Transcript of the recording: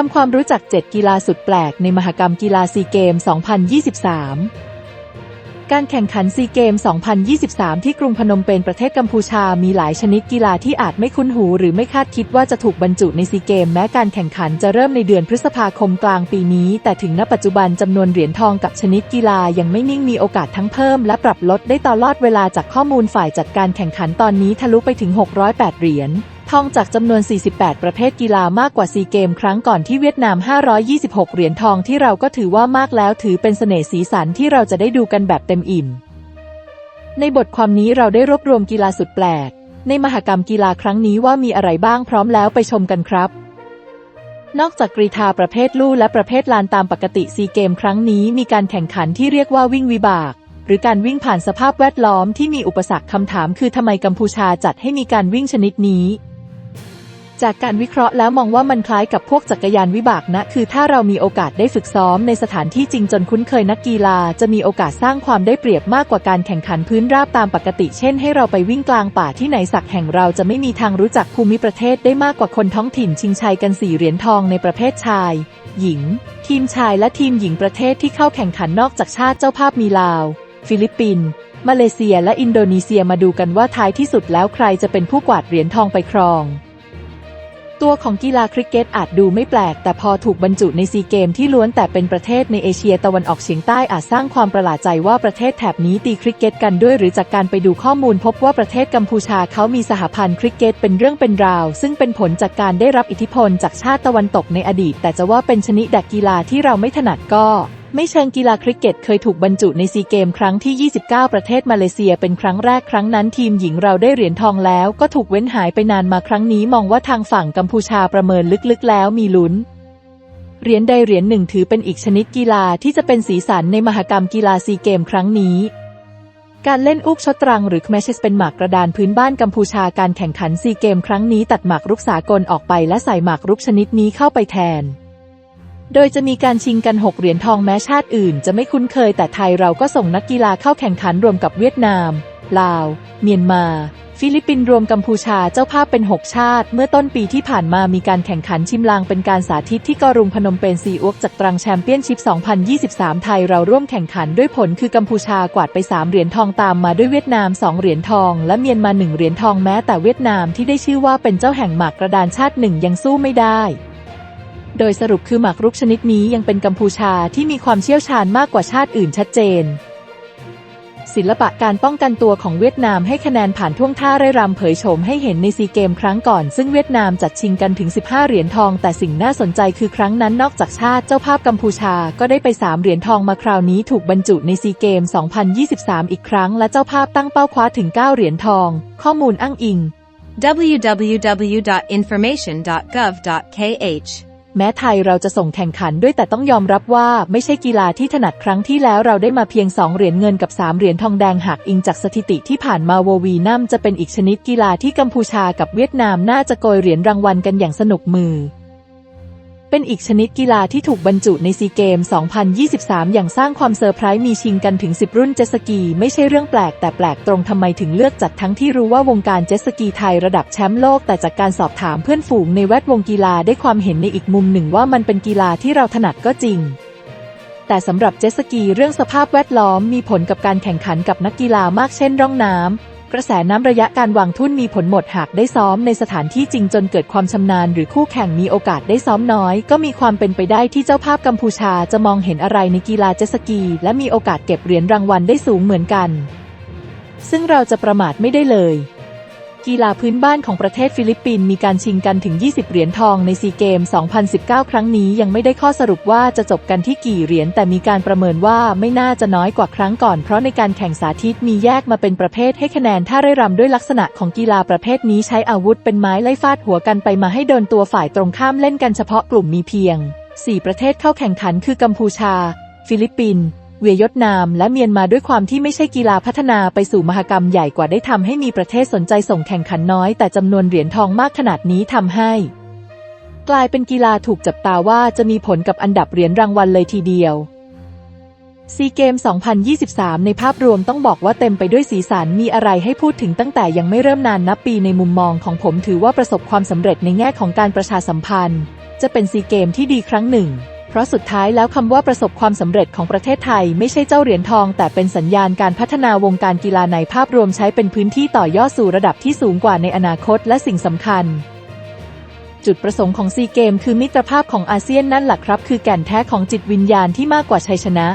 ทำความรู้จัก 7 กีฬาสุดแปลกในมหกรรมกีฬาซีเกม 2023 การแข่งขันซีเกม 2023 ที่กรุงพนมเปญประเทศกัมพูชา มีหลายชนิดกีฬาที่อาจไม่คุ้นหู หรือไม่คาดคิดว่าจะถูกบรรจุในซีเกม แม้การแข่งขันจะเริ่มในเดือนพฤษภาคมกลางปีนี้ แต่ถึงณปัจจุบันจำนวนเหรียญทองกับชนิดกีฬายังไม่นิ่งมีโอกาสทั้งเพิ่ม และปรับลดได้ตลอดเวลาจากข้อมูลฝ่ายจัดการแข่งขันตอนนี้ทะลุไปถึง 608 เหรียญ ทองจากจำนวน 48 ประเภทกีฬามากกว่าซีเกม ครั้งก่อนที่เวียดนาม 526 เหรียญทองที่เราก็ถือว่ามากแล้วถือเป็นเสน่ห์สีสันที่เราจะได้ดูกันแบบเต็มอิ่ม ในบทความนี้เราได้รวบรวมกีฬาสุดแปลก ในมหกรรมกีฬาครั้งนี้ว่ามีอะไรบ้างพร้อมแล้วไปชมกันครับนอกจากกรีฑาประเภทลู่และประเภทลานตามปกติซีเกมครั้งนี้มีการแข่งขันที่เรียกว่าวิ่งวิบาก หรือการวิ่งผ่านสภาพแวดล้อมที่มีอุปสรรคคำถามคือทำไมกัมพูชาจัดให้มีการวิ่งชนิดนี้ จากการวิเคราะห์แล้วมองว่ามันคล้ายกับพวกจักรยานวิบากนะ คือถ้าเรามีโอกาสได้ฝึกซ้อมในสถานที่จริงจนคุ้นเคยนักกีฬา จะมีโอกาสสร้างความได้เปรียบมากกว่าการแข่งขันพื้นราบตามปกติ เช่นให้เราไปวิ่งกลางป่าที่ไหนสักแห่งเราจะไม่มีทางรู้จักภูมิประเทศได้มากกว่าคนท้องถิ่นชิงชัยกันสี่เหรียญทองในประเภทชาย หญิง ทีมชายและทีมหญิงประเทศที่เข้าแข่งขันนอกจากชาติเจ้าภาพมีลาว ฟิลิปปินส์มาเลเซียและอินโดนีเซียมาดูกันว่าท้ายที่สุดแล้วใครจะเป็นผู้กวาดเหรียญทองไปครอง ตัวของกีฬาคริกเก็ตอาจดูไม่แปลก แต่พอถูกบรรจุในซีเกมที่ล้วนแต่เป็นประเทศในเอเชียตะวันออกเฉียงใต้อาจสร้างความประหลาดใจว่าประเทศแถบนี้ตีคริกเก็ตกันด้วย หรือจากการไปดูข้อมูลพบว่าประเทศกัมพูชาเขามีสหพันธ์คริกเก็ตเป็นเรื่องเป็นราว ซึ่งเป็นผลจากการได้รับอิทธิพลจากชาติตะวันตกในอดีต แต่จะว่าเป็นชนิดดักกีฬาที่เราไม่ถนัดก็ ไม่เชิงกีฬาคริกเก็ตเคยถูกบรรจุในซีเกมครั้งที่ 29 ประเทศมาเลเซียเป็นครั้งแรกครั้งนั้นทีมหญิงเราได้เหรียญทองแล้ว ก็ถูกเว้นหายไปนานมาครั้งนี้มองว่าทางฝั่งกัมพูชาประเมินลึกๆ แล้วมีลุ้นเหรียญใดเหรียญหนึ่งถือเป็นอีกชนิดกีฬาที่จะเป็นสีสันในมหกรรมกีฬาซีเกมครั้งนี้ การเล่นอุกชดตรังหรือแมชเชสเป็นหมากกระดานพื้นบ้านกัมพูชาการแข่งขันซีเกมครั้งนี้ตัดหมากรุกสากลออกไปและใส่หมากรุกชนิดนี้เข้าไปแทน โดยจะมีการชิงกัน 6 เหรียญทองแม้ชาติอื่น จะไม่คุ้นเคยแต่ไทยเราก็ส่งนักกีฬาเข้าแข่งขันรวมกับเวียดนาม ลาว เมียนมา ฟิลิปปินส์รวมกัมพูชาเจ้าภาพเป็น 6 ชาติ เมื่อต้นปีที่ผ่านมามีการแข่งขันชิมลางเป็นการสาธิตที่กรุงพนมเปญซีอวกจากตรังแชมเปี้ยนชิพ 2023 ไทยเราร่วมแข่งขันด้วยผลคือกัมพูชากวาดไป 3 เหรียญทองตามมาด้วยเวียดนาม 2 เหรียญทอง และเมียนมา 1 เหรียญทองแม้แต่เวียดนามที่ได้ชื่อว่าเป็นเจ้าแห่งหมากกระดานชาติหนึ่งยังสู้ไม่ได้ โดยสรุปคือหมากรุกชนิดนี้ยังเป็นกัมพูชาที่มีความเชี่ยวชาญมากกว่าชาติอื่นชัดเจน ศิลปะการป้องกันตัวของเวียดนามให้คะแนนผ่านท่วงท่าไร่รำเผยโฉมให้เห็นในซีเกมครั้งก่อน ซึ่งเวียดนามจัดชิงกันถึง 15 เหรียญทอง แต่สิ่งน่าสนใจคือครั้งนั้นนอกจากชาติเจ้าภาพกัมพูชาก็ได้ไป 3 เหรียญทองมาคราวนี้ถูกบรรจุในซีเกม 2023 อีกครั้ง และเจ้าภาพตั้งเป้าคว้าถึง 9 เหรียญทอง ข้อมูลอ้างอิง www.information.gov.kh แม้ไทยเราจะส่งแข่งขันด้วยแต่ต้องยอมรับว่าไม่ใช่กีฬาที่ถนัดครั้งที่แล้วเราได้มาเพียง 2 เหรียญเงินกับ 3 เหรียญทองแดงหากอิงจากสถิติที่ผ่านมาโววีนัมจะเป็นอีกชนิดกีฬาที่กัมพูชากับเวียดนามน่าจะโกยเหรียญรางวัลกันอย่างสนุกมือ เป็นอีกชนิดกีฬาที่ถูกบรรจุในซีเกม 2023 อย่างสร้างความเซอร์ไพรส์มีชิงกันถึง 10 รุ่นเจ็ตสกี ไม่ใช่เรื่องแปลกแต่แปลกตรงทำไมถึงเลือกจัดทั้งที่รู้ว่าวงการเจ็ตสกีไทยระดับแชมป์โลก แต่จากการสอบถามเพื่อนฝูงในแวดวงกีฬาได้ความเห็นในอีกมุมหนึ่งว่ามันเป็นกีฬาที่เราถนัดก็จริงแต่สำหรับเจ็ตสกีเรื่องสภาพแวดล้อมมีผลกับการแข่งขันกับนักกีฬามากเช่นร่องน้ำ ระแสน้ำระยะการวางทุ่นมีผลหมดหากได้ซ้อมในสถานที่จริงจนเกิดความชำนาญหรือคู่แข่งมีโอกาสได้ซ้อมน้อย ก็มีความเป็นไปได้ที่เจ้าภาพกัมพูชาจะมองเห็นอะไรในกีฬาเจสกี และมีโอกาสเก็บเหรียญรางวัลได้สูงเหมือนกัน ซึ่งเราจะประมาทไม่ได้เลย กีฬาพื้นบ้านของประเทศฟิลิปปินส์มีการชิงกันถึง 20 เหรียญทองในซีเกม 2019 ครั้งนี้ยังไม่ได้ข้อสรุปว่าจะจบกันที่กี่เหรียญแต่มีการประเมินว่าไม่น่าจะน้อยกว่าครั้งก่อนเพราะในการแข่งสาธิตมีแยกมาเป็นประเภทให้คะแนนท่าไร่รำด้วยลักษณะของกีฬาประเภทนี้ใช้อาวุธเป็นไม้ไล่ฟาดหัวกันไปมาให้โดนตัวฝ่ายตรงข้ามเล่นกันเฉพาะกลุ่มมีเพียง 4 ประเทศเข้าแข่งขันคือกัมพูชา ฟิลิปปินส์ เวียดนามและเมียนมาด้วยความที่ไม่ใช่กีฬาพัฒนาไปสู่มหกรรมใหญ่กว่าได้ทำให้มีประเทศสนใจส่งแข่งขันน้อย แต่จำนวนเหรียญทองมากขนาดนี้ทำให้ กลายเป็นกีฬาถูกจับตาว่าจะมีผลกับอันดับเหรียญรางวัลเลยทีเดียวซีเกม 2023 ในภาพรวมต้องบอกว่าเต็มไปด้วยสีสันมีอะไรให้พูดถึงตั้งแต่ยังไม่เริ่มนานนับปีในมุมมองของผมถือว่าประสบความสำเร็จในแง่ของการประชาสัมพันธ์ จะเป็นซีเกมที่ดีครั้งหนึ่ง ราะสุดท้ายแล้วคำว่าประสบความสำเร็จของประเทศไทยไม่ใช่เจ้าเหรียญทอง แต่เป็นสัญญาณการพัฒนาวงการกีฬาในภาพรวมใช้เป็นพื้นที่ต่อยอดสู่ระดับที่สูงกว่าในอนาคตและสิ่งสำคัญ จุดประสงค์ของซีเกม คือมิตรภาพของอาเซียนนั่นแหละครับ คือแก่นแท้ของจิตวิญญาณที่มากกว่าชัยชนะ